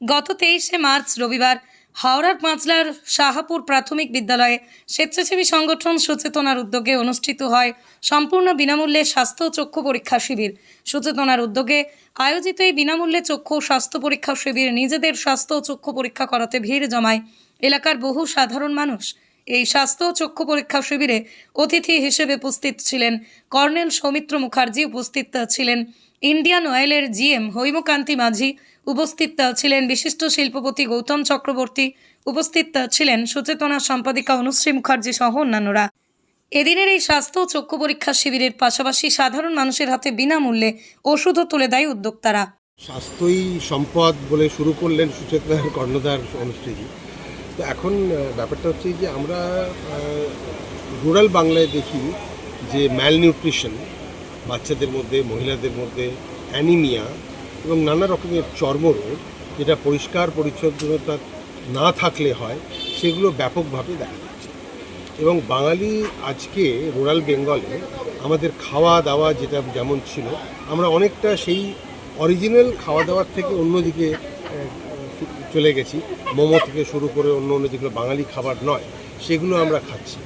গত তেইশে মার্চ রবিবার হাওড়ার পাঁচলার শাহাপুর প্রাথমিক বিদ্যালয়ে স্বেচ্ছাসেবী সংগঠন সচেতনার উদ্যোগে অনুষ্ঠিত হয় সম্পূর্ণ বিনামূল্যে স্বাস্থ্য চক্ষু পরীক্ষা শিবির। সচেতনার উদ্যোগে আয়োজিত এই বিনামূল্যে চক্ষু স্বাস্থ্য পরীক্ষা শিবির নিজেদের স্বাস্থ্য ও চক্ষু পরীক্ষা করাতে ভিড় জমায় এলাকার বহু সাধারণ মানুষ। এই স্বাস্থ্য চক্ষু পরীক্ষা শিবিরে অতিথি হিসেবে উপস্থিত ছিলেন কর্নেল সৌমিত্র মুখার্জি, উপস্থিত ছিলেন ইন্ডিয়ান অয়েলের জিএম হৈমকান্তি মাঝি, উপস্থিত ছিলেন বিশিষ্ট শিল্পপতি গৌতম চক্রবর্তী, উপস্থিত ছিলেন সচেতনা সম্পাদিকা অনুশ্রী মুখার্জি সহ অন্যান্যরা। এদিনের এই স্বাস্থ্য চক্ষু পরীক্ষা শিবিরের পাশাপাশি সাধারণ মানুষের হাতে বিনামূল্যে ওষুধও তুলে দেয় উদ্যোক্তারা। স্বাস্থ্যই সম্পদ বলে শুরু করলেন সুচেতনার কর্ণধার অনুষ্ঠিজি তো এখন ব্যাপারটা হচ্ছে যে আমরা রুরাল বাংলায় দেখি যে ম্যালনিউট্রিশন বাচ্চাদের মধ্যে, মহিলাদের মধ্যে অ্যানিমিয়া এবং নানা রকমের চর্মরোগ যেটা পরিষ্কার, পরিচ্ছন্নতা না থাকলে হয়, সেগুলো ব্যাপকভাবে দেখা যাচ্ছে। এবং বাঙালি আজকে রুরাল বেঙ্গলে আমাদের খাওয়া দাওয়া যেটা যেমন ছিল, আমরা অনেকটা সেই অরিজিনাল খাওয়া দাওয়ার থেকে অন্যদিকে চলে গেছি। মোমো থেকে শুরু করে অন্য অন্য যেগুলো বাঙালি খাবার নয়, সেগুলো আমরা খাচ্ছি।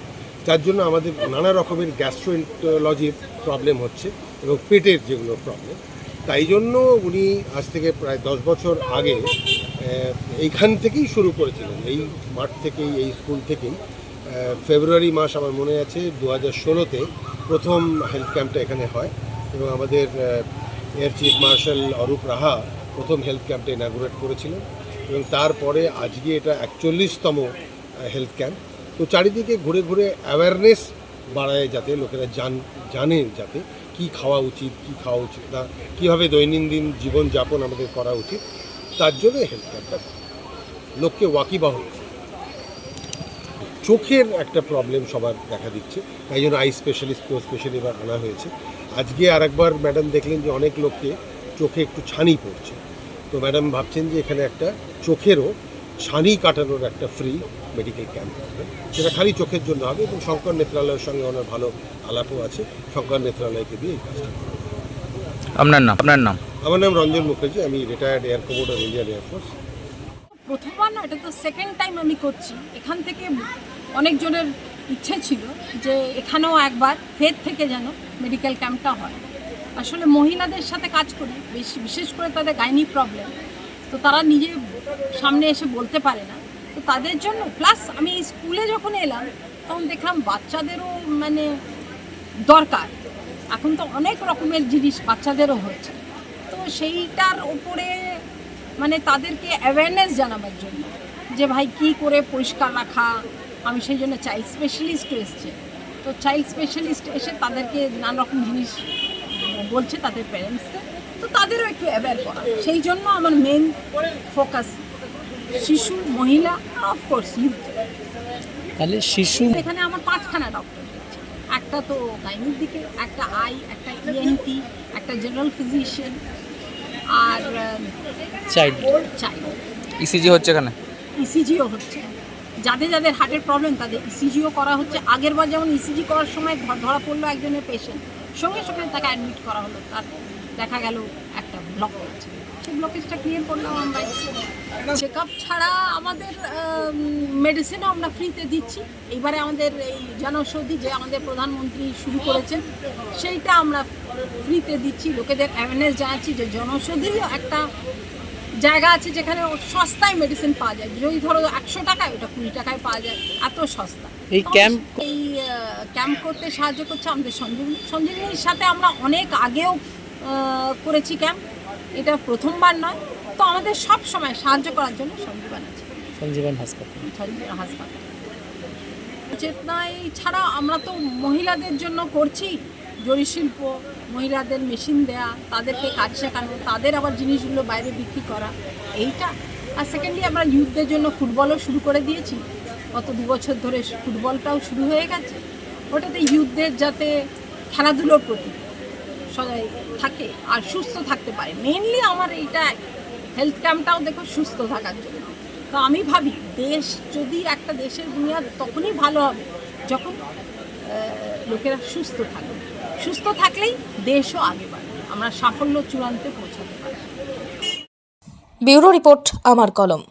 যার জন্য আমাদের নানা রকমের গ্যাস্ট্রোএন্টোলজির প্রবলেম হচ্ছে এবং পেটের যেগুলো প্রবলেম। তাই জন্য উনি আজ থেকে প্রায় দশ বছর আগে এইখান থেকেই শুরু করেছিলেন। এই মাঠ থেকেই, এই স্কুল থেকেই ফেব্রুয়ারি মাস আমার মনে আছে দু হাজার ষোলোতে প্রথম হেলথ ক্যাম্পটা এখানে হয় এবং আমাদের air chief marshal Arup Raha প্রথম হেলথ ক্যাম্পটা ইনাগুরেট করেছিলেন। এবং তারপরে আজকে এটা একচল্লিশতম হেলথ ক্যাম্প তো চারিদিকে ঘুরে ঘুরে অ্যাওয়ারনেস বাড়ায় যাতে লোকেরা জান, জানে যাতে কি খাওয়া উচিত, কি খাওয়া উচিত না, কীভাবে দৈনন্দিন জীবনযাপন আমাদের করা উচিত। তার জন্য হেলথ ক্যাম্পটা লোককে ওয়াকিবাহল চোখের একটা প্রবলেম সবার দেখা দিচ্ছে। তাই জন্য আই স্পেশালিস্টকেও স্পেশালি এবার আনা হয়েছে। আজকে আরেকবার ম্যাডাম দেখলেন যে অনেক লোককে চোখে একটু ছানি পড়ছে। তো ম্যাডাম ভাবছেন যে এখানে একটা চোখেরও ছানি কাটানোর একটা ফ্রি মেডিকেল ক্যাম্প হবে। সেটা খালি চোখের জন্য হবে এবং শঙ্কর নেত্রালয়ের সঙ্গে ওনার ভালো আলাপও আছে। শঙ্কর নেত্রালয়কে দিয়ে এই কাজটা। আপনার নাম আপনার নাম? আমার নাম রঞ্জন মুখার্জি আমি retired air commodore Indian air force প্রথমবার না এটা তো সেকেন্ড টাইম আমি করছি। এখান থেকে অনেকজনের ইচ্ছে ছিল যে এখানেও একবার ফের থেকে যেন মেডিকেল ক্যাম্পটা হয়। আসলে মহিলাদের সাথে কাজ করি, বেশি, বিশেষ করে তাদের গাইনি প্রবলেম তো তারা নিজে সামনে এসে বলতে পারে না। তো তাদের জন্য প্লাস আমি স্কুলে যখন এলাম, তখন দেখলাম বাচ্চাদেরও মানে দরকার। এখন তো অনেক রকমের জিনিস বাচ্চাদেরও হচ্ছে। তো সেইটার ওপরে মানে তাদেরকে অ্যাওয়ারনেস জানাবার জন্য যে ভাই কি করে পরিষ্কার রাখা, আমি সেই জন্য চাইল্ড স্পেশালিস্ট এসছে। তো চাইল্ড স্পেশালিস্ট এসে তাদেরকে নানা রকম জিনিস বলছে তাদের প্যারেন্টসকে তো তাদেরও একটু অ্যাওয়্যার করা। সেই জন্য আমার মেন ফোকাস শিশু মহিলা অফকোর্স ইউথ তাহলে শিশু এখানে আমার পাঁচখানা ডক্টর একটা তো গাইনির দিকে একটা আই একটা ইএনটি একটা জেনারেল ফিজিশিয়ান আর চাইল্ড চাইল্ড ইসিজি হচ্ছে এখানে? ইসিজিও হচ্ছে। যাদের যাদের হার্টের প্রবলেম তাদের ইসিজিও করা হচ্ছে। আগের বার যেমন ইসিজি করার সময় ধরা পড়ল একজনের পেশেন্ট সঙ্গে সঙ্গে তাকে অ্যাডমিট করা হলো। তার দেখা গেল একটা ব্লকেজ সেই ব্লকেজটা ক্লিয়ার করলাম আমরা। চেক আপ ছাড়া আমাদের মেডিসিনও আমরা ফ্রিতে দিচ্ছি। এইবারে আমাদের এই জনৌষধি যে আমাদের প্রধানমন্ত্রী শুরু করেছেন সেইটা আমরা ফ্রিতে দিচ্ছি। লোকেদের অ্যাওয়ারনেস জানাচ্ছি যে জনৌষধিও একটা জায়গা আছে যেখানে সস্তায় মেডিসিন পাওয়া যায়। যদি ধরো একশো টাকায় ওটা কুড়ি টাকায় পাওয়া যায়। এত সস্তা। এই ক্যাম্প এই ক্যাম্প করতে সাহায্য করছে আমাদের সঞ্জীবনী। সঞ্জীবনীর সাথে আমরা অনেক আগেও করেছি ক্যাম্প এটা প্রথমবার নয়। তো আমাদের সব সময় সাহায্য করার জন্য সঞ্জীবন আছে। সঞ্জীবন হাসপাতাল। সঞ্জীবন হাসপাতাল। চেতনায় ছাড়া আমরা তো মহিলাদের জন্য করছি। জরি শিল্প মহিলাদের মেশিন দেয়া তাদেরকে কাজ শেখানো তাদের আবার জিনিসগুলো বাইরে বিক্রি করা এইটা। আর সেকেন্ডলি আমরা ইউথদের জন্য ফুটবলও শুরু করে দিয়েছি। গত দু বছর ধরে ফুটবলটাও শুরু হয়ে গেছে। ওটাতে ইউথদের যাতে খেলাধুলোর প্রতি সবাই থাকে আর সুস্থ থাকতে পারে। মেনলি আমার এইটা হেলথ ক্যাম্পটাও দেখো সুস্থ থাকার জন্য। তো আমি ভাবি দেশ যদি একটা দেশের বুনিয়াদ তখনই ভালো হবে যখন লোকেরা সুস্থ থাকবে। সুস্থ থাকলেই দেশও আগে বাড়বে। আমরা সাফল্য চূড়ান্তে পৌঁছাতে পারি ব্যুরো রিপোর্ট, আমার কলম।